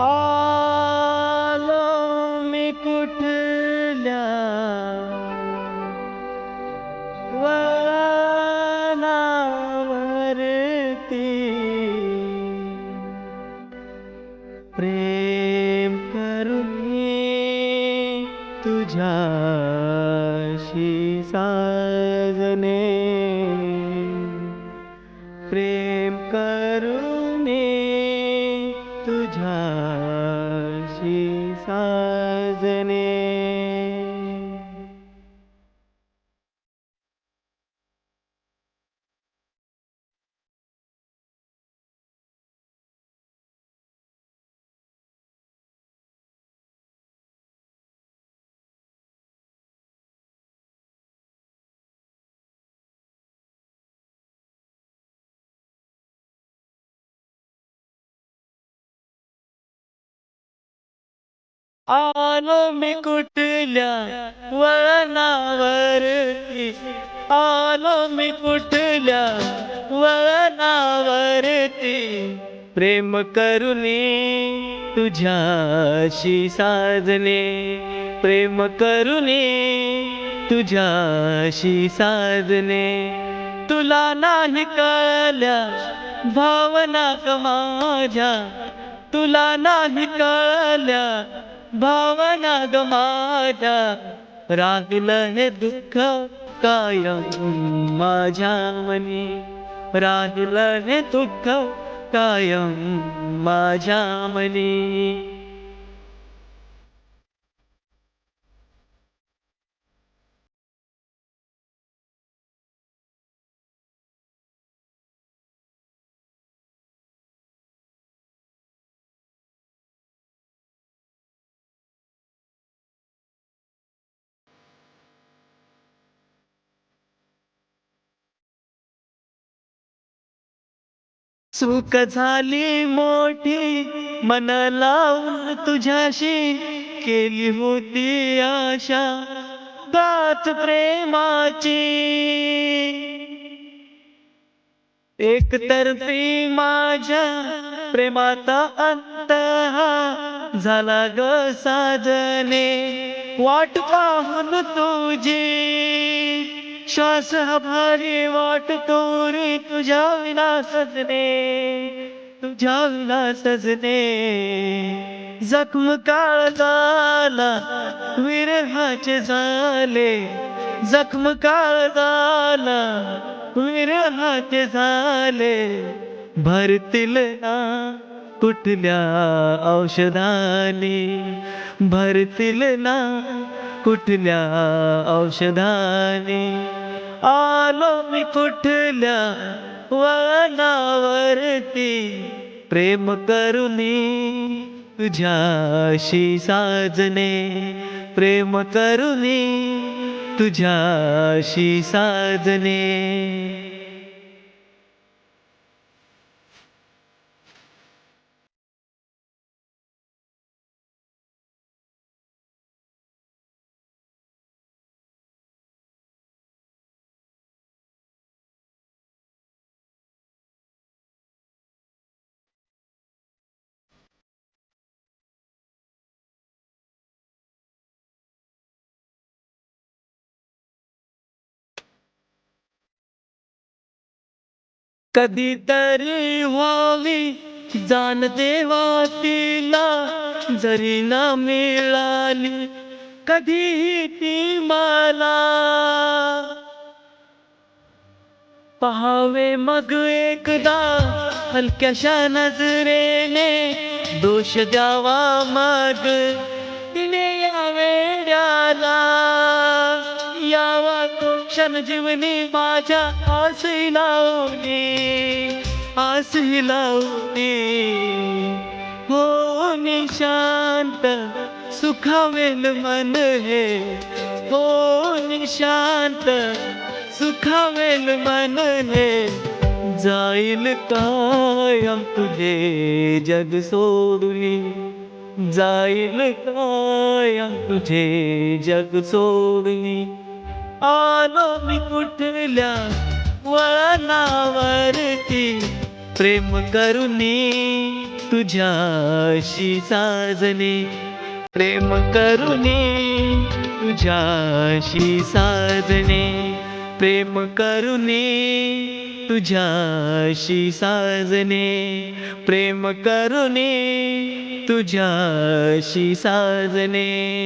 आलो मी कुठल्या वनावरती प्रेम करून तुझ्याशी साजने प्रेम करू तुझ्याशी साजने आलो मी कुठल्या वळणावरती आलो मी कुठल्या वळणावरती प्रेम करुणी तुझ्याशी साजने. प्रेम करुणी तुझ्याशी साजने. तुला नाही कळल्या भावना माझ्या. तुला नाही कळल्या भावना ग माझ्या राहिलं हे दुःख कायम माझ्या मनी. राहिलं हे दुःख कायम माझ्या मनी. चूक झाली मोठी मन लावून तुझ्याशी केली होती आशा गात प्रेमाची. एक तर्फी माझ्या प्रेमाचा अंत हा झाला ग साजने. वाट पाहून तुझी श्वास भारी वाट तोरी तुझ्या विना सजने तुझ्या विना सजने। जखम काळ झाला विरहाचे झाले। जखम काळ झाला विरहाचे झाले। भरतील ना कुठल्या औषधाने? भरतील ना कुठल्या औषधाने? आलो मी कुठल्या वळणावरती प्रेम करुनी तुझ्याशी साजने प्रेम करुनी तुझ्याशी साजने कधी तरी व्हावी जाण देवा तिला जरी ना मिळाली कधी ती मला. पहावे मग एकदा हलक्याशा नजरेने दोष द्यावा मग तिने या वेड्याला. क्षण जीवनी माझ्या आसही लावली आसही लावली. हो निशांत सुखावेल मन हे. हो निशांत सुखावेल मन हे. जाईल कायम तुझे जग सोडून. जाईल कायम तुझे जग सोडून. आलो मी कुठल्या वळणावरती? प्रेम करुणी तुझ्याशी साजने. प्रेम करुणे तुझ्याशी साजने. प्रेम करुणे तुझ्याशी साजने. प्रेम करुणे तुझ्याशी साजने.